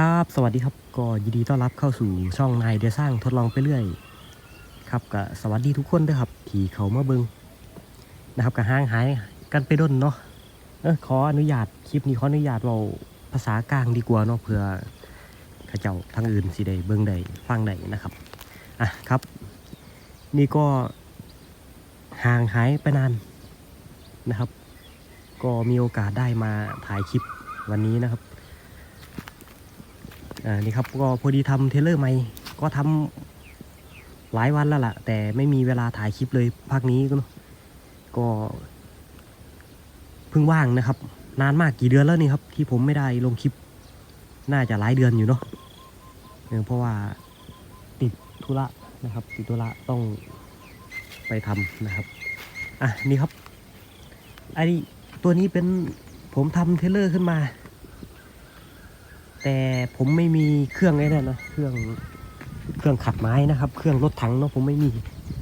ครับ สวัสดีครับ ก็ยินดีต้อนรับเข้าสู่ช่องนายเดสร้างทดลองไปเรื่อย ครับก็สวัสดีทุกคนด้วยครับ ที่เขามาเบิงนะครับก็ห่างหายกันไปด้นเนาะเออขออนุญาตคลิปนี้ขออนุญาตเราภาษากลางดีกว่าเนาะเพื่อข้าเจ้าทางอื่นสิได้เบิงได้ฟังได้นะครับอะครับ นี่ก็ห่างหายไปนานนะครับ ก็มีโอกาสได้มาถ่ายคลิปวันนี้นะครับ อ่านี่ครับก็พอดีทำเทเลอร์ใหม่ก็ทำหลายวันแล้วล่ะ แต่ไม่มีเวลาถ่ายคลิปเลยภาคนี้ก็ก็เพิ่งว่างนะครับ นานมากกี่เดือนแล้วนี่ครับ ที่ผมไม่ได้ลงคลิปน่าจะหลายเดือนอยู่เนาะเออเพราะว่าติดธุระนะครับ ติดธุระต้องไปทำนะครับอะนี่ครับไอตัวนี้เป็นผมทำเทเลอร์ขึ้นมา แต่ผมไม่มีเครื่องไอ้นั่นนะเครื่องเครื่องขัดไม้นะครับ เครื่องรถถังเนาะผมไม่มี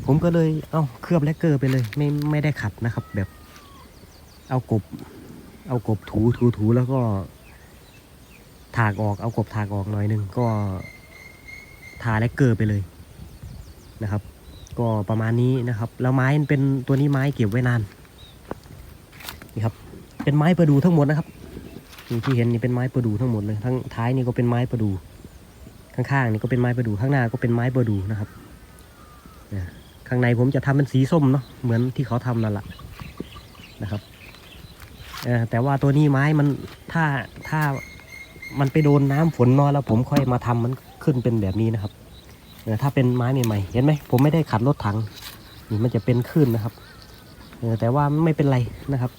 ผมก็เลยเอาเคลือบแลกเกอร์ไปเลย ไม่ไม่ได้ขัดนะครับ แบบ เอากบ เอากบถูถูถูแล้วก็ ถากออกเอากบถากออกหน่อยหนึงก็ทาแลกเกอร์ไปเลยนะครับ ก็ประมาณนี้นะครับ แล้วไม้เป็นตัวนี้ไม้เก็บไว้นานนี่ครับ เป็นไม้ประดูทั้งหมดนะครับ ที่เห็นนี่เป็นไม้ประดู่ทั้งหมดเลย ทั้งท้ายนี่ก็เป็นไม้ประดู่ข้างๆนี่ก็เป็นไม้ประดู่ข้างหน้าก็เป็นไม้ประดู่นะครับข้างในผมจะทำเป็นสีส้มเนาะเหมือนที่เขาทำนั่นแหละนะครับแต่ว่าตัวนี้ไม้มันถ้าถ้ามันไปโดนน้ำฝนนอยแล้วผมค่อยมาทำมันขึ้นเป็นแบบนี้นะครับถ้าเป็นไม้ใหม่ๆเห็นไหมผมไม่ได้ขัดรถถังนี่มันจะเป็นขึ้นนะครับแต่ว่าไม่เป็นไรนะครับ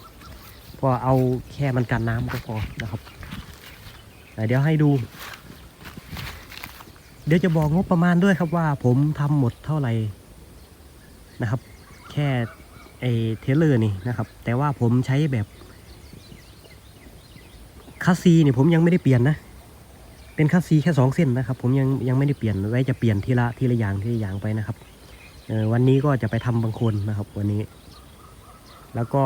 ก็เอาแค่มันกันน้ำก็พอนะครับเดี๋ยวให้ดู เดี๋ยวจะบอกงบประมาณด้วยครับว่าผมทำหมดเท่าไหร่นะครับ แค่ไอเทเลอร์นี่นะครับ แต่ว่าผมใช้แบบคัสซีเนี่ยผมยังไม่ได้เปลี่ยนนะเป็นคัสซีแค่สองเส้นนะครับ ผมยังยังไม่ได้เปลี่ยนไว้จะเปลี่ยนทีละทีละอย่างทีละอย่างไปนะครับวันนี้ก็จะไปทำบางคนนะครับ วันนี้ แล้วก็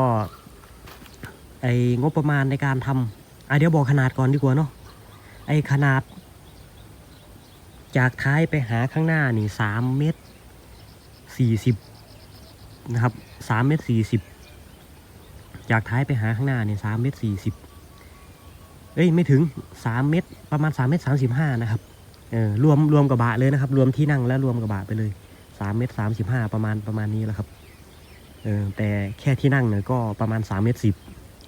ไอ้งบประมาณในการทำอะเดี๋ยวบอกขนาดก่อนดีกว่าเนาะไอ้ขนาด จากท้ายไปหาข้างหน้านี่สามเมตรสี่สิบนะครับสามเมตรสี่สิบจากท้ายไปหาข้างหน้านี่สามเมตรสี่สิบเอ้ยไม่ถึงสามเมตรประมาณสามเมตรสามสิบห้านะครับเออรวมรวมกระบะเลยนะครับ รวมที่นั่งและรวมกระบะไปเลยสามเมตรสามสิบห้าประมาณประมาณนี้แหละครับเออแต่แค่ที่นั่งเนี่ยก็ประมาณสามเมตรสิบ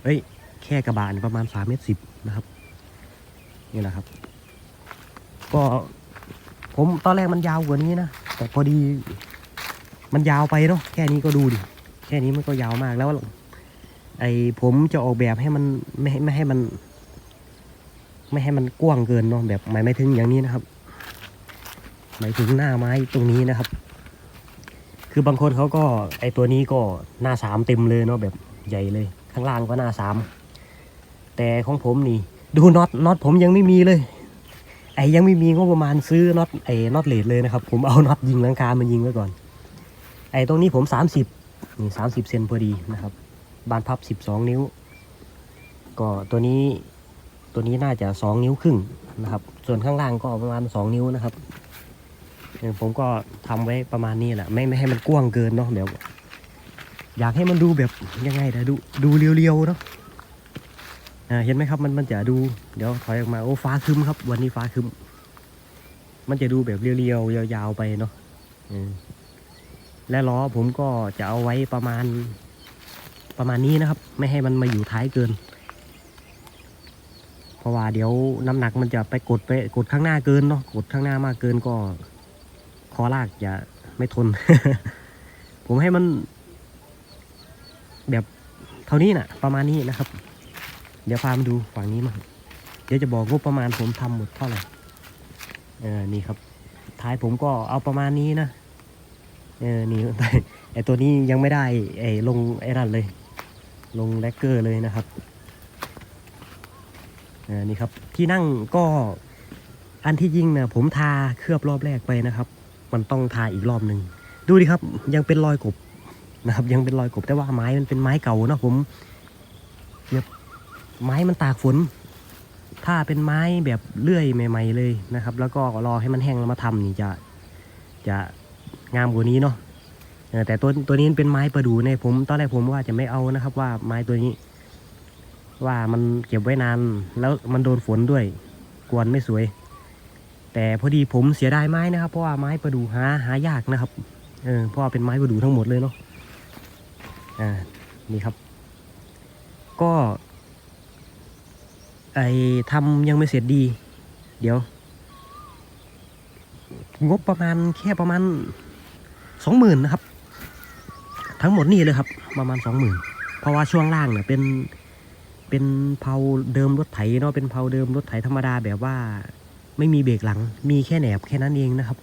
เอ้ย แค่กระบะนี่ประมาณสามเมตรสิบนะครับ นี่แหละครับ ก็ผมตอนแรกมันยาวกว่านี้นะ แต่พอดี มันยาวไปเนาะ แค่นี้ก็ดูดิ แค่นี้มันก็ยาวมากแล้ว ไอผมจะออกแบบให้มันไม่ให้ไม่ให้มัน ไม่ให้มันกว้างเกินเนาะ แบบหมายไม่ถึงอย่างนี้นะครับ หมายถึงหน้าไม้ตรงนี้นะครับคือบางคนเขาก็ไอตัวนี้ก็หน้าสามเต็มเลยเนาะแบบใหญ่เลย ข้างล่างก็หน้าสามแต่ของผมนี่ ดูน็อตน็อตผมยังไม่มีเลย ไอ้ยังไม่มีงบประมาณซื้อน็อตไอ้น็อตเลดเลยนะครับ ผมเอาน็อตยิงหลังคามันยิงไว้ก่อน ไอ้ตรงนี้ผมสามสิบนี่สามสิบเซนพอดีนะครับ บานพับสิบสองนิ้ว ก็ตัวนี้ตัวนี้น่าจะสองนิ้วครึ่งนะครับ ส่วนข้างล่างก็ประมาณสองนิ้วนะครับผมก็ทำไว้ประมาณนี้แหละไม่ไม่ให้มันกว้างเกินเนาะเดี๋ยว อยากให้มันดูแบบยังไงแต่ดูดูเรียวๆเนาะเห็นไหมครับมันมันจะดูเดี๋ยวถอยออกมาโอ้ฟ้าคึมครับ วันนี้ฟ้าคึมมันจะดูแบบเรียวๆยาวๆไปเนาะและล้อผมก็จะเอาไว้ประมาณประมาณนี้นะครับ ไม่ให้มันมาอยู่ท้ายเกิน เพราะว่าเดี๋ยวน้ำหนักมันจะไปกดไปกดข้างหน้าเกินเนาะกดข้างหน้ามากเกินก็คอลากจะไม่ทน ผมให้มัน แบบเท่านี้นะ่ะ ประมาณนี้นะครับ เดี๋ยวพามาดูฝั่งนี้มาเดี๋ยวจะบอกงบประมาณผมทำหมดเท่าไหร่เออนี่ครับ ท้ายผมก็เอาประมาณนี้นะเออนี่ไอตัวนี้ยังไม่ได้ไอลงไอ้นั่นเลย ลงแลกเกอร์เลยนะครับเออนี่ครับที่นั่งก็อันที่ยิงนะผมทาเคลือบรอบแรกไปนะครับ มันต้องทาอีกรอบหนึ่งดูดิครับยังเป็นรอยกบ นะครับ ยังเป็นรอยกบแต่ว่าไม้มันเป็นไม้เก่าเนอะผมเนี่ยไม้มันตากฝน ถ้าเป็นไม้แบบเลื่อยใหม่ๆเลยนะครับ แล้วก็รอให้มันแห้งแล้วมาทำนี่จะจะงามกว่านี้เนาะแต่ตัวตัวนี้เป็นไม้ประดู่เนี่ยผมตอนแรกผมว่าจะไม่เอานะครับ ว่าไม้ตัวนี้ ว่ามันเก็บไว้นานแล้วมันโดนฝนด้วย กวนไม่สวย แต่พอดีผมเสียดายไม้นะครับ เพราะว่าไม้ประดู่หาหายากนะครับเออเพราะว่าเป็นไม้ประดู่ทั้งหมดเลยเนาะ อ่านี่ครับ ก็ไอทำยังไม่เสร็จดี เดี๋ยว งบประมาณแค่ประมาณสองหมื่นนะครับ ทั้งหมดนี่เลยครับ ประมาณสองหมื่นเพราะว่าช่วงล่างเนี่ยเป็นเป็นเพาเดิมรถไถเนาะเป็นเพาเดิมรถไถธรรมดาแบบว่า ไม่มีเบรกหลัง มีแค่แหนบแค่นั้นเองนะครับ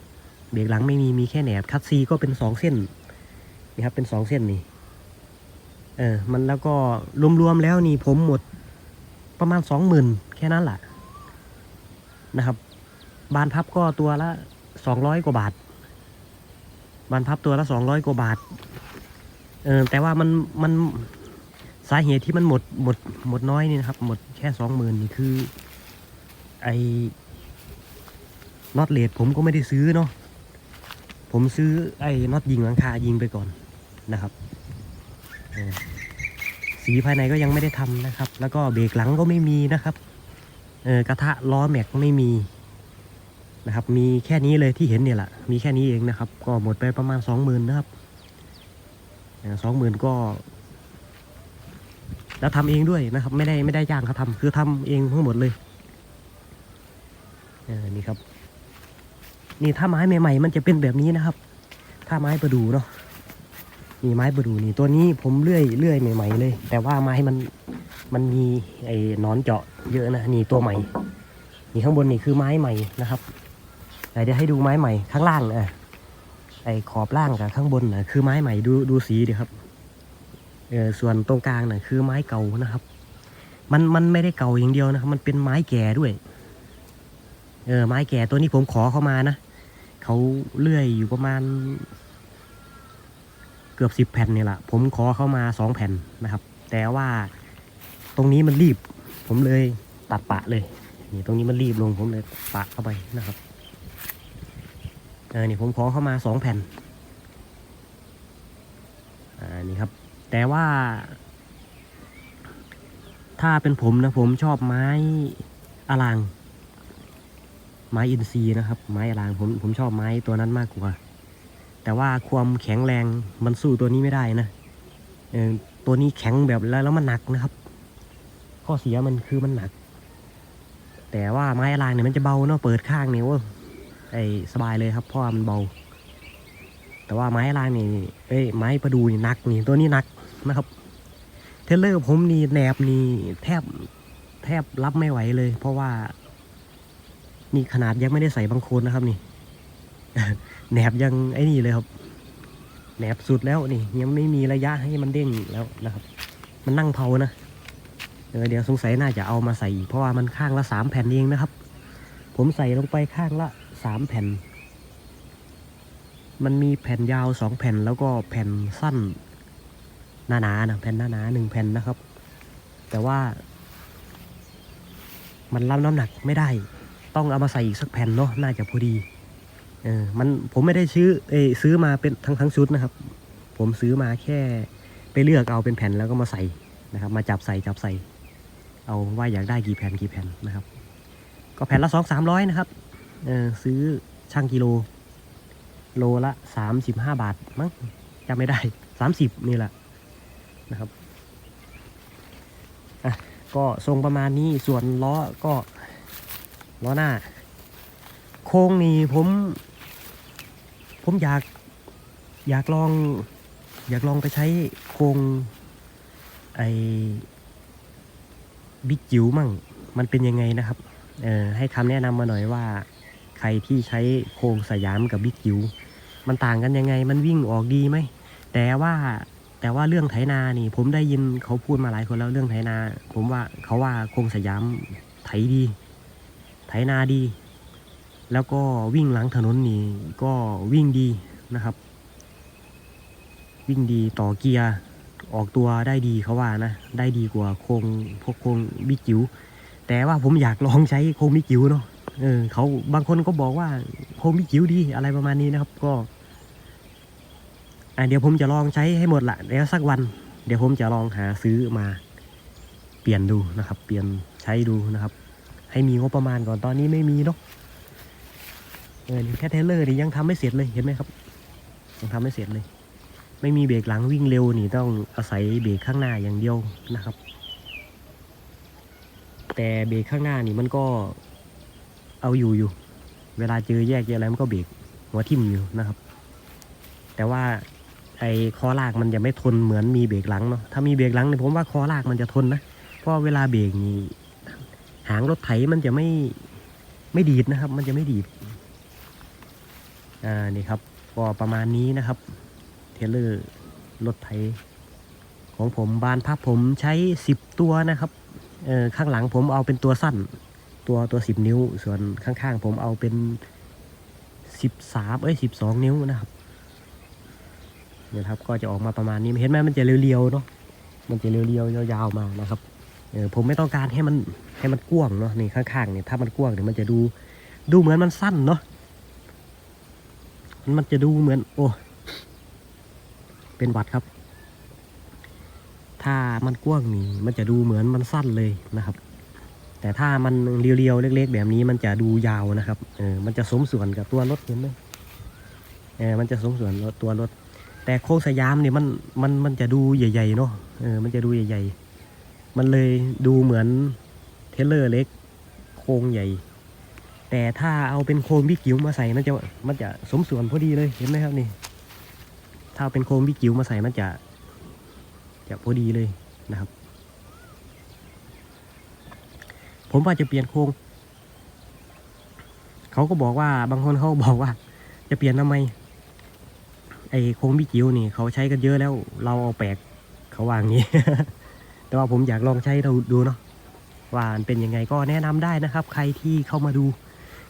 เบรกหลังไม่มีมีแค่แหนบคัดซีก็เป็นสองเส้นนี่ครับเป็นสองเส้นนี่ เออมันแล้วก็รวมๆแล้วนี่ผมหมดประมาณสองหมื่นแค่นั้นแหละนะครับ บานพับก็ตัวละสองร้อยกว่าบาท บานพับตัวละสองร้อยกว่าบาทเออแต่ว่ามันมันสาเหตุที่มันหมดหมดหมดน้อยนี่นะครับ หมดแค่สองหมื่นนี่คือ ไอ้น็อตเลดผมก็ไม่ได้ซื้อเนาะผมซื้อไอ้น็อตยิงหลังคายิงไปก่อนนะครับ สีภายในก็ยังไม่ได้ทำนะครับ แล้วก็เบรกหลังก็ไม่มีนะครับเออกระทะล้อแม็กไม่มีนะครับ มีแค่นี้เลยที่เห็นเนี่ยแหละมีแค่นี้เองนะครับ ก็หมดไปประมาณสองหมื่นนะครับสองหมื่นก็ แล้วทำเองด้วยนะครับ ไม่ได้ไม่ได้จ้างเขาทำคือทำเองทั้งหมดเลยเออนี่ครับ นี่ถ้าไม้ใหม่ๆมันจะเป็นแบบนี้นะครับ ถ้าไม้ประดูเนาะ นี่ไม้ประดูนี่ตัวนี้ผมเลื่อยเลื่อยใหม่ๆเลย แต่ว่าไม้มันมันมีไอ้นอนเจาะเยอะนะนี่ตัวใหม่นี่ข้างบนนี่คือไม้ใหม่นะครับเดี๋ยวให้ดูไม้ใหม่ข้างล่างอะไอ้ขอบล่างกับข้างบนนะคือไม้ใหม่ดูดูสีดิครับเออส่วนตรงกลางน่ะคือไม้เก่านะครับ มันมันไม่ได้เก่าอย่างเดียวนะครับ มันเป็นไม้แก่ด้วยเออไม้แก่ตัวนี้ผมขอเข้ามานะเขาเลื่อยอยู่ประมาณ เกือบสิบแผ่นนี่แหละผมขอเข้ามาสองแผ่นนะครับ แต่ว่าตรงนี้มันรีบ ผมเลยตัดปะเลย นี่ตรงนี้มันรีบลงผมเลยปะเข้าไปนะครับเออนี่ผมขอเข้ามาสองแผ่นอ่านี่ครับ แต่ว่า ถ้าเป็นผมนะผมชอบไม้อลาง ไม้อินทรีย์นะครับ ไม้อลางผมผมชอบไม้ตัวนั้นมากกว่า แต่ว่าความแข็งแรงมันสู้ตัวนี้ไม่ได้นะเออตัวนี้แข็งแบบแล้วแล้วมันหนักนะครับ ข้อเสียมันคือมันหนัก แต่ว่าไม้ลางเนี่ยมันจะเบาเนาะเปิดข้างเนี่ยว่าไอ้สบายเลยครับเพราะมันเบา แต่ว่าไม้ลางนี่เอ้ยไม้ประดูนี่หนักนี่ตัวนี้หนักนะครับ เทเลอร์ผมนี่แหนบนี่แทบแทบรับไม่ไหวเลย เพราะว่านี่ขนาดยังไม่ได้ใส่บางโคนนะครับนี่ แหนบยังไอ้นี่เลยครับแหนบสุดแล้วนี่ ยังไม่มีระยะให้มันเด้งแล้วนะครับ มันนั่งเผานะเดี๋ยวเดี๋ยวสงสัยน่าจะเอามาใส่อีกเพราะว่ามันข้างละสามแผ่นเองนะครับ ผมใส่ลงไปข้างละสามแผ่น มันมีแผ่นยาวสองแผ่นแล้วก็แผ่นสั้นหนาๆนะแผ่นหนาๆหนึ่งแผ่นนะครับ แต่ว่า มันรับน้ำหนักไม่ได้ ต้องเอามาใส่อีกสักแผ่นเนาะน่าจะพอดี ออมันผมไม่ได้ซื้อเอซื้อมาเป็นทั้งทั้งชุดนะครับ ผมซื้อมาแค่ไปเลือกเอาเป็นแผ่นแล้วก็มาใส่นะครับ มาจับใส่จับใส่ เอาว่าอยากได้กี่แผ่นกี่แผ่นนะครับ ก็แผ่นละสองสามร้อยนะครับเออซื้อช่างกิโล โลละสามสิบห้าบาทมั้งจำไม่ได้สามสิบนี่แหละนะครับอะก็ทรงประมาณนี้ส่วนล้อก็ล้อหน้า โค้งนี่ผม ผมอยากอยากลอง อยากลองไปใช้โครงไอ้บิ๊กจิ๋วมั่ง มันเป็นยังไงนะครับเออให้คำแนะนำมาหน่อยว่า ใครที่ใช้โครงสยามกับบิ๊กจิ๋วมันต่างกันยังไง มันวิ่งออกดีไหม แต่ว่าแต่ว่าเรื่องไถนานี่ ผมได้ยินเขาพูดมาหลายคนแล้วเรื่องไถนา ผมว่าเขาว่าโครงสยามไถดี ไถนาดี แล้วก็วิ่งหลังถนนนี่ก็วิ่งดีนะครับ วิ่งดีต่อเกียร์ออกตัวได้ดีเขาว่านะ ได้ดีกว่าโครงพวกโครงบิ๊กจิ๋วแต่ว่าผมอยากลองใช้โคมิจิวเนาะเออเขาบางคนก็บอกว่าโคมิจิวดีอะไรประมาณนี้นะครับ ก็อะเดี๋ยวผมจะลองใช้ให้หมดละแล้วสักวัน เดี๋ยวผมจะลองหาซื้อมา เปลี่ยนดูนะครับ เปลี่ยนใช้ดูนะครับ ให้มีงบประมาณก่อนตอนนี้ไม่มีเนาะ เออแค่เทเลอร์นี่ยังทำไม่เสร็จเลยเห็นไหมครับ ยังทำไม่เสร็จเลย ไม่มีเบรกหลังวิ่งเร็วนี่ต้องอาศัยเบรกข้างหน้าอย่างเดียวนะครับ แต่เบรกข้างหน้านี่มันก็เอาอยู่อยู่ เวลาเจอแยกเจออะไรมันก็เบรกหัวทิ่มอยู่นะครับ แต่ว่าไอ้คอลากมันจะไม่ทนเหมือนมีเบรกหลังเนาะถ้ามีเบรกหลังเนี่ยผมว่าคอลากมันจะทนนะเพราะเวลาเบรกนี่หางรถไถมันจะไม่ไม่ดีดนะครับ มันจะไม่ดีด อ่านี่ครับก็ประมาณนี้นะครับ เทเลอร์รถไถของผมบานพับผมใช้สิบตัวนะครับเออข้างหลังผมเอาเป็นตัวสั้น ตัวตัวสิบนิ้ว ส่วนข้างๆผมเอาเป็นสิบสามเอ้ยสิบสองนิ้วนะครับเนี่ยครับก็จะออกมาประมาณนี้เห็นไหมมันจะเรียวๆเนาะมันจะเรียวๆยาวๆมานะครับเออผมไม่ต้องการให้มันให้มันกว้างเนาะนี่ข้างๆเนี่ยถ้ามันกว้างเนี่ยมันจะดูดูเหมือนมันสั้นเนาะ มันจะดูเหมือน โอ้ เป็นหวัดครับ ถ้ามันกว้างนี่มันจะดูเหมือนมันสั้นเลยนะครับ แต่ถ้ามันเรียวๆ เล็ก ๆ แบบนี้มันจะดูยาวนะครับเออมันจะสมส่วนกับตัวรถเห็นไหมเออมันจะสมส่วนตัวรถ แต่โค้งสยามเนี่ยมันมันมันจะดูใหญ่ๆเนาะเออมันจะดูใหญ่ๆมันเลยดูเหมือนเทเลอร์เล็ก โค้งใหญ่ แต่ถ้าเอาเป็นโค้งบิ๊กจิ๋วมาใส่มันจะมันจะสมส่วนพอดีเลยเห็นไหมครับนี่ ถ้าเาเป็นโค้งบิ๊กจิ๋วมาใส่มันจะจะพอดีเลยนะครับ ผมว่าจะเปลี่ยนโครงเขาก็บอกว่าบางคนเขาบอกว่า จะเปลี่ยนทำไมไอ้โครงบิจิวนี่เขาใช้กันเยอะแล้ว เราเอาแปลกเขาวาอย่างนี้ แต่ว่าผมอยากลองใช้เราดูเนาะว่ามันเป็นยังไงก็แนะนำได้นะครับ ใครที่เข้ามาดู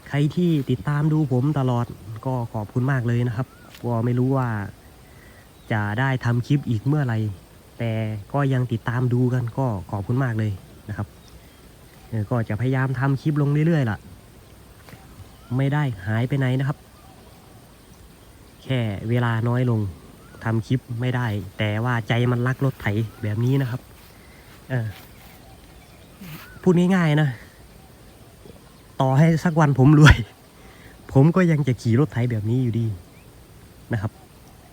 ใครที่ติดตามดูผมตลอดก็ขอบคุณมากเลยนะครับก็ไม่รู้ว่าจะได้ทำคลิปอีกเมื่อไหร่แต่ก็ยังติดตามดูกันก็ขอบคุณมากเลยนะครับก็จะพยายามทำคลิปลงเรื่อยๆล่ะ ไม่ได้หายไปไหนนะครับ แค่เวลาน้อยลงทำคลิปไม่ได้ แต่ว่าใจมันรักรถไถแบบนี้นะครับ เออพูดง่ายๆนะ ต่อให้สักวันผมรวย ผมก็ยังจะขี่รถไถแบบนี้อยู่ดีนะครับ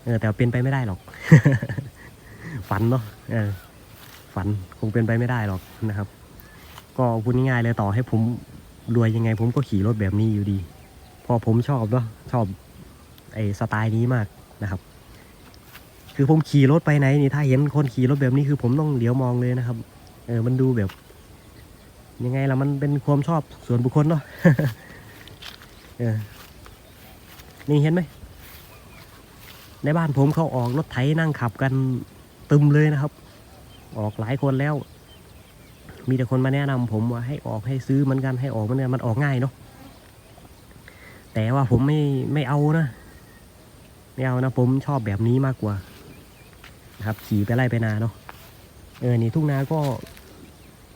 เออแต่เป็นไปไม่ได้หรอก ฝันเนาะเออฝันคงเป็นไปไม่ได้หรอกนะครับ ก็พูดง่ายๆเลยต่อให้ผมรวยยังไง ผมก็ขี่รถแบบนี้อยู่ดี พอผมชอบเนาะชอบไอ้สไตล์นี้มากนะครับ คือผมขี่รถไปไหนนี่ถ้าเห็นคนขี่รถแบบนี้คือผมต้องเหลียวมองเลยนะครับ เออมันดูแบบ ยังไงล่ะมันเป็นความชอบส่วนบุคคลเนาะเออนี่เห็นไหม ในบ้านผมเขาออกรถไถนั่งขับกันตึมเลยนะครับ ออกหลายคนแล้ว มีแต่คนมาแนะนำผมว่าให้ออกให้ซื้อเหมือนกันให้ออกเหมือนกันมันออกง่ายเนาะแต่ว่าผมไม่ไม่เอานะไม่เอานะผมชอบแบบนี้มากกว่านะครับขี่ไปไล่ไปนาเนาะเออนี่ทุ่งนาก็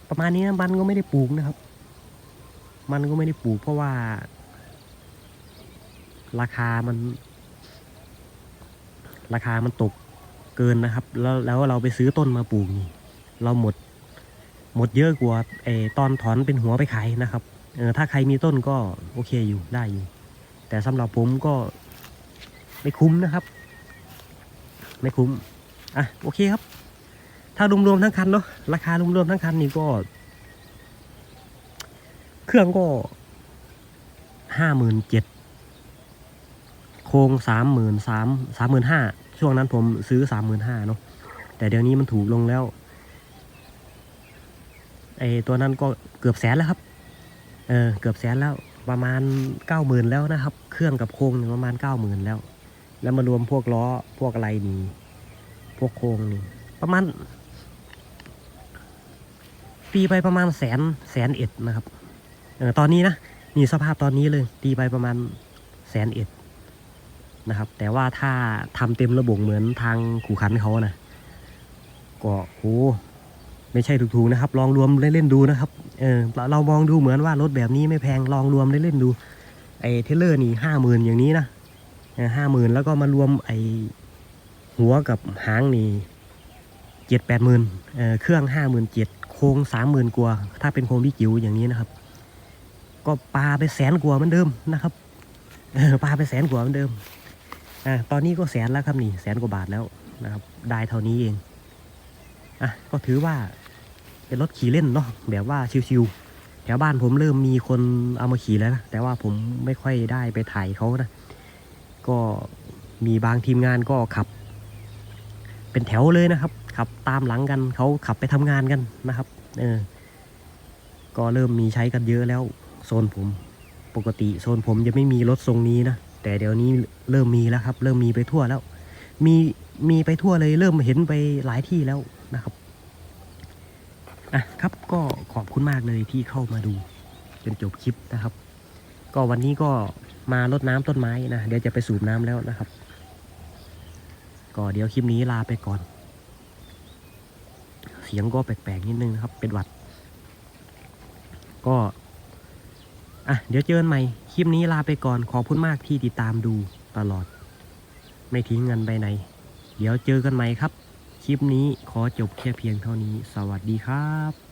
ประมาณนี้นะมันก็ไม่ได้ปลูกนะครับ มันก็ไม่ได้ปลูกเพราะว่า ราคามัน ราคามันตกเกินนะครับ แล้วแล้วเราไปซื้อต้นมาปลูกนี่เราหมด หมดเยอะกว่าไอตอนถอนเป็นหัวไปขายนะครับเออถ้าใครมีต้นก็โอเคอยู่ได้อยู่ แต่สำหรับผมก็ไม่คุ้มนะครับ ไม่คุ้ม อะ โอเคครับ ถ้ารวมๆทั้งคันเนาะราคารวมๆทั้งคันนี่ก็ เครื่องก็ห้าหมื่นเจ็ดโครงสามหมื่นสามสามหมื่นห้าช่วงนั้นผมซื้อสามหมื่นห้าเนาะแต่เดี๋ยวนี้มันถูกลงแล้วไอตัวนั้นก็เกือบแสนแล้วครับ เออเกือบแสนแล้วประมาณเก้าหมื่นแล้วนะครับ เครื่องกับโครงนี่ประมาณเก้าหมื่นแล้ว แล้วมารวมพวกล้อพวกอะไรนี่ พวกโครงนี่ ประมาณ ตีไปประมาณแสนแสนเอ็ดนะครับอตอนนี้นะนี่สภาพตอนนี้เลย ตีไปประมาณแสนเอ็ดนะครับ แต่ว่าถ้าทำเต็มระบบเหมือนทางขู่ขันเขานะก็โหไม่ใช่ถูกๆนะครับ ลองรวมเล่นๆดูนะครับเออเรามองดูเหมือนว่ารถแบบนี้ไม่แพงลองรวมเล่นๆดูไอ้เทเลอร์นี่ห้าหมื่นอย่างนี้นะห้าหมื่นแล้วก็มารวมไอ้หัวกับหางนี่เจ็ดแปดหมื่นเครื่องห้าหมื่นเจ็ด โครงสามหมื่นกว่าถ้าเป็นโครงพี่จิ๋วอย่างนี้นะครับ ก็ปลาไปแสนกว่าเหมือนเดิมนะครับปลาไปแสนกว่าเหมือนเดิมอ่าตอนนี้ก็แสนแล้วครับนี่แสนกว่าบาทแล้วนะครับ ได้เท่านี้เองอะก็ถือว่าเป็นรถขี่เล่นเนาะแบบว่าชิวๆแถวบ้านผมเริ่มมีคนเอามาขี่แล้วนะแต่ว่าผมไม่ค่อยได้ไปถ่ายเขานะก็มีบางทีมงานก็ขับ เป็นแถวเลยนะครับ ขับตามหลังกันเขาขับไปทำงานกันนะครับเออก็เริ่มมีใช้กันเยอะแล้วโซนผมปกติโซนผมจะไม่มีรถทรงนี้นะแต่เดี๋ยวนี้เริ่มมีแล้วครับ เริ่มมีไปทั่วแล้ว มีมีไปทั่วเลยเริ่มเห็นไปหลายที่แล้วนะครับอะครับก็ขอบคุณมากเลยที่เข้ามาดูจนจบคลิปนะครับ ก็วันนี้ก็มารดน้ำต้นไม้นะเดี๋ยวจะไปสูบน้ำแล้วนะครับ ก็เดี๋ยวคลิปนี้ลาไปก่อน เสียงก็แปลกๆนิดนึงนะครับ เป็นหวัด ก็ อะ เดี๋ยวเจอกันใหม่ คลิปนี้ลาไปก่อน ขอบคุณมากที่ติดตามดูตลอด ไม่ทิ้งเงินไปไหน เดี๋ยวเจอกันใหม่ครับ คลิปนี้ขอจบแค่เพียงเท่านี้ สวัสดีครับ